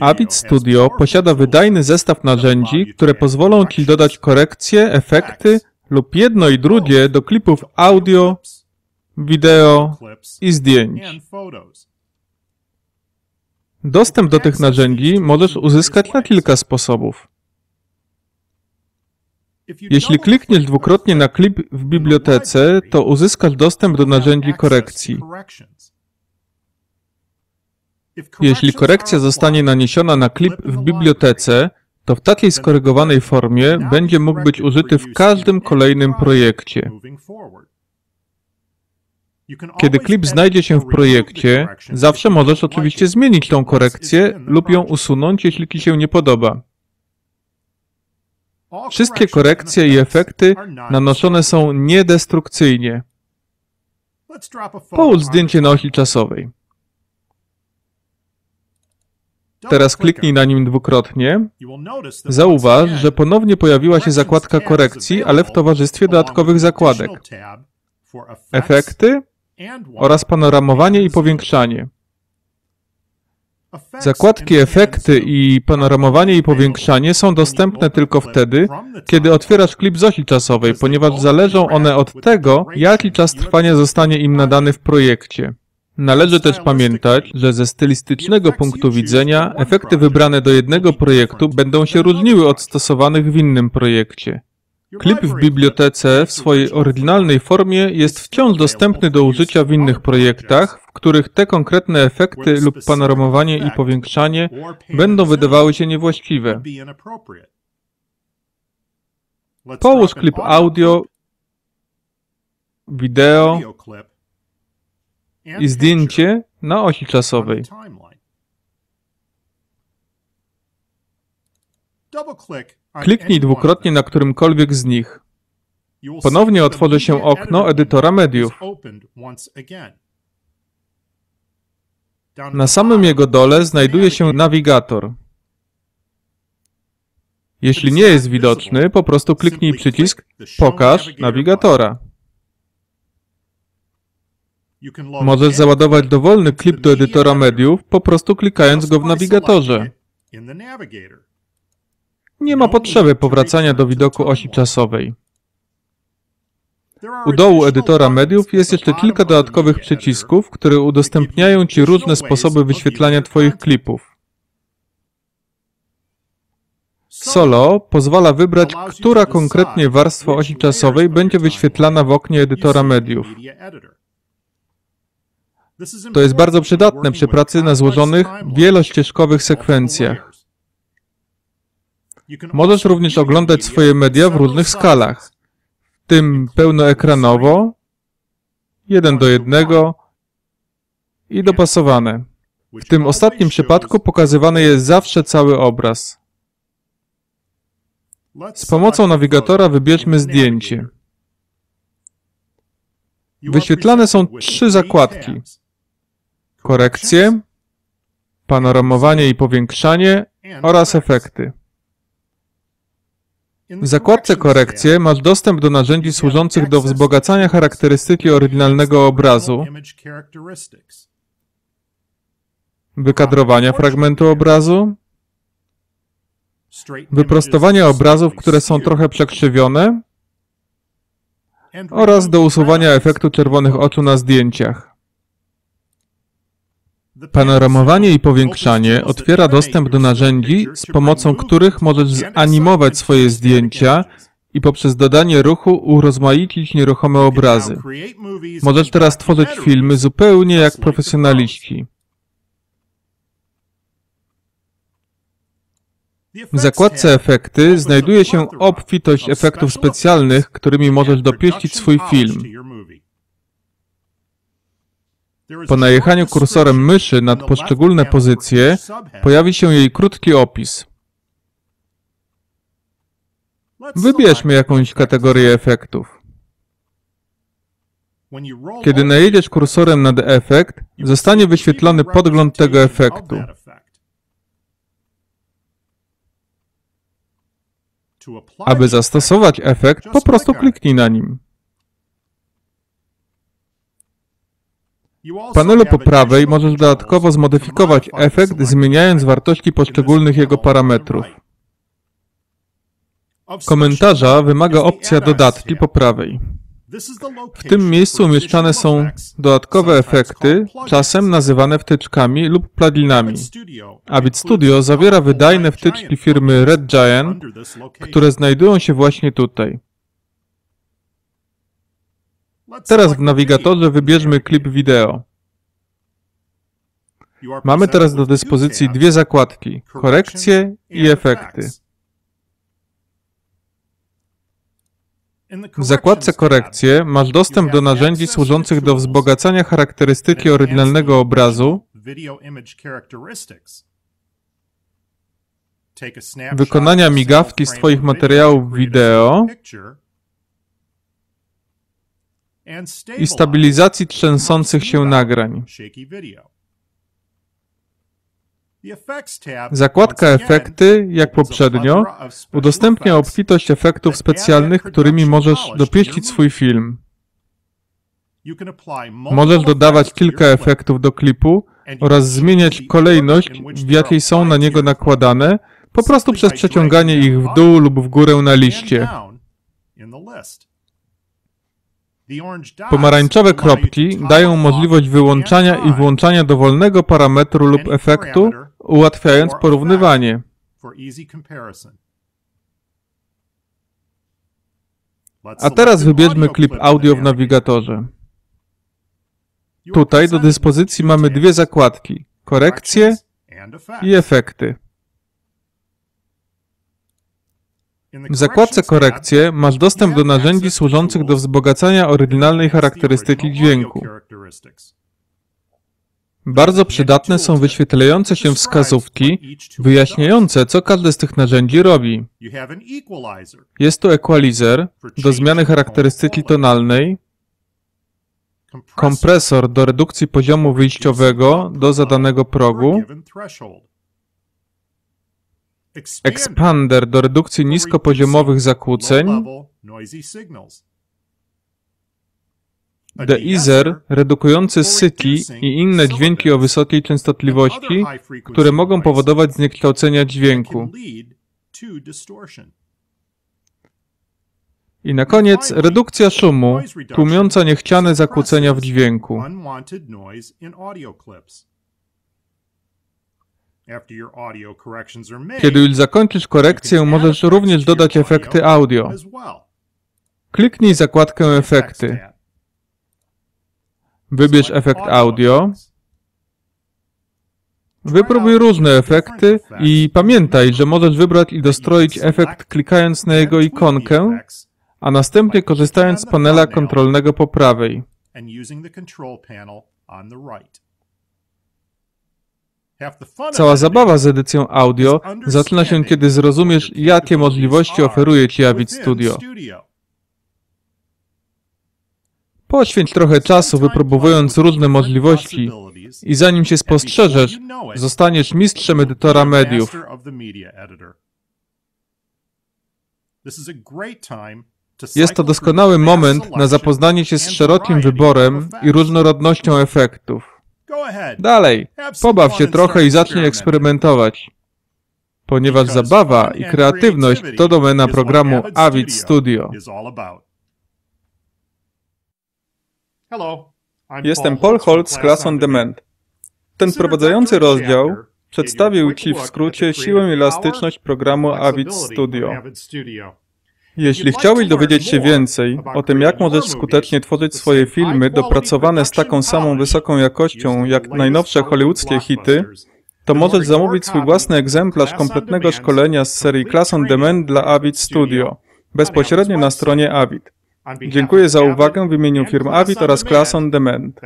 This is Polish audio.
Avid Studio posiada wydajny zestaw narzędzi, które pozwolą Ci dodać korekcje, efekty lub jedno i drugie do klipów audio, wideo i zdjęć. Dostęp do tych narzędzi możesz uzyskać na kilka sposobów. Jeśli klikniesz dwukrotnie na klip w bibliotece, to uzyskasz dostęp do narzędzi korekcji. Jeśli korekcja zostanie naniesiona na klip w bibliotece, to w takiej skorygowanej formie będzie mógł być użyty w każdym kolejnym projekcie. Kiedy klip znajdzie się w projekcie, zawsze możesz oczywiście zmienić tą korekcję lub ją usunąć, jeśli Ci się nie podoba. Wszystkie korekcje i efekty nanoszone są niedestrukcyjnie. Połóż zdjęcie na osi czasowej. Teraz kliknij na nim dwukrotnie. Zauważ, że ponownie pojawiła się zakładka korekcji, ale w towarzystwie dodatkowych zakładek. Efekty oraz panoramowanie i powiększanie. Zakładki efekty i panoramowanie i powiększanie są dostępne tylko wtedy, kiedy otwierasz klip z osi czasowej, ponieważ zależą one od tego, jaki czas trwania zostanie im nadany w projekcie. Należy też pamiętać, że ze stylistycznego punktu widzenia efekty wybrane do jednego projektu będą się różniły od stosowanych w innym projekcie. Klip w bibliotece w swojej oryginalnej formie jest wciąż dostępny do użycia w innych projektach, w których te konkretne efekty lub panoramowanie i powiększanie będą wydawały się niewłaściwe. Połóż klip audio, wideo i zdjęcie na osi czasowej. Kliknij dwukrotnie na którymkolwiek z nich. Ponownie otworzy się okno edytora mediów. Na samym jego dole znajduje się nawigator. Jeśli nie jest widoczny, po prostu kliknij przycisk Pokaż nawigatora. Możesz załadować dowolny klip do edytora mediów, po prostu klikając go w nawigatorze. Nie ma potrzeby powracania do widoku osi czasowej. U dołu edytora mediów jest jeszcze kilka dodatkowych przycisków, które udostępniają Ci różne sposoby wyświetlania Twoich klipów. Solo pozwala wybrać, która konkretnie warstwa osi czasowej będzie wyświetlana w oknie edytora mediów. To jest bardzo przydatne przy pracy na złożonych, wielościeżkowych sekwencjach. Możesz również oglądać swoje media w różnych skalach, w tym pełnoekranowo, jeden do jednego i dopasowane. W tym ostatnim przypadku pokazywany jest zawsze cały obraz. Z pomocą nawigatora wybierzmy zdjęcie. Wyświetlane są trzy zakładki. Korekcje, panoramowanie i powiększanie oraz efekty. W zakładce Korekcje masz dostęp do narzędzi służących do wzbogacania charakterystyki oryginalnego obrazu, wykadrowania fragmentu obrazu, wyprostowania obrazów, które są trochę przekrzywione oraz do usuwania efektu czerwonych oczu na zdjęciach. Panoramowanie i powiększanie otwiera dostęp do narzędzi, z pomocą których możesz zanimować swoje zdjęcia i poprzez dodanie ruchu urozmaicić nieruchome obrazy. Możesz teraz tworzyć filmy zupełnie jak profesjonaliści. W zakładce Efekty znajduje się obfitość efektów specjalnych, którymi możesz dopieścić swój film. Po najechaniu kursorem myszy nad poszczególne pozycje pojawi się jej krótki opis. Wybierzmy jakąś kategorię efektów. Kiedy najedziesz kursorem nad efekt, zostanie wyświetlony podgląd tego efektu. Aby zastosować efekt, po prostu kliknij na nim. W panelu po prawej możesz dodatkowo zmodyfikować efekt, zmieniając wartości poszczególnych jego parametrów. Komentarza wymaga opcja dodatki po prawej. W tym miejscu umieszczane są dodatkowe efekty, czasem nazywane wtyczkami lub pluginami. Avid Studio zawiera wydajne wtyczki firmy Red Giant, które znajdują się właśnie tutaj. Teraz w nawigatorze wybierzmy klip wideo. Mamy teraz do dyspozycji dwie zakładki, korekcje i efekty. W zakładce korekcje masz dostęp do narzędzi służących do wzbogacania charakterystyki oryginalnego obrazu, wykonania migawki z Twoich materiałów wideo i stabilizacji trzęsących się nagrań. Zakładka Efekty, jak poprzednio, udostępnia obfitość efektów specjalnych, którymi możesz dopieścić swój film. Możesz dodawać kilka efektów do klipu oraz zmieniać kolejność, w jakiej są na niego nakładane, po prostu przez przeciąganie ich w dół lub w górę na liście. Pomarańczowe kropki dają możliwość wyłączania i włączania dowolnego parametru lub efektu, ułatwiając porównywanie. A teraz wybierzmy klip audio w nawigatorze. Tutaj do dyspozycji mamy dwie zakładki, korekcje i efekty. W zakładce Korekcje masz dostęp do narzędzi służących do wzbogacania oryginalnej charakterystyki dźwięku. Bardzo przydatne są wyświetlające się wskazówki wyjaśniające, co każde z tych narzędzi robi. Jest to equalizer do zmiany charakterystyki tonalnej, kompresor do redukcji poziomu wyjściowego do zadanego progu, expander do redukcji niskopoziomowych zakłóceń, deizer redukujący syki i inne dźwięki o wysokiej częstotliwości, które mogą powodować zniekształcenia dźwięku. I na koniec redukcja szumu, tłumiąca niechciane zakłócenia w dźwięku. Kiedy już zakończysz korekcję, możesz również dodać efekty audio. Kliknij zakładkę Efekty. Wybierz efekt audio. Wypróbuj różne efekty i pamiętaj, że możesz wybrać i dostroić efekt klikając na jego ikonkę, a następnie korzystając z panela kontrolnego po prawej. Cała zabawa z edycją audio zaczyna się, kiedy zrozumiesz, jakie możliwości oferuje Ci Avid Studio. Poświęć trochę czasu wypróbowując różne możliwości i zanim się spostrzeżesz, zostaniesz mistrzem edytora mediów. Jest to doskonały moment na zapoznanie się z szerokim wyborem i różnorodnością efektów. Dalej, pobaw się trochę i zacznij eksperymentować. Ponieważ zabawa i kreatywność to domena programu Avid Studio. Jestem Paul Holt z Class on Demand. Ten wprowadzający rozdział przedstawił Ci w skrócie siłę i elastyczność programu Avid Studio. Jeśli chciałbyś dowiedzieć się więcej o tym, jak możesz skutecznie tworzyć swoje filmy dopracowane z taką samą wysoką jakością jak najnowsze hollywoodzkie hity, to możesz zamówić swój własny egzemplarz kompletnego szkolenia z serii Class on Demand dla Avid Studio, bezpośrednio na stronie Avid. Dziękuję za uwagę w imieniu firm Avid oraz Class on Demand.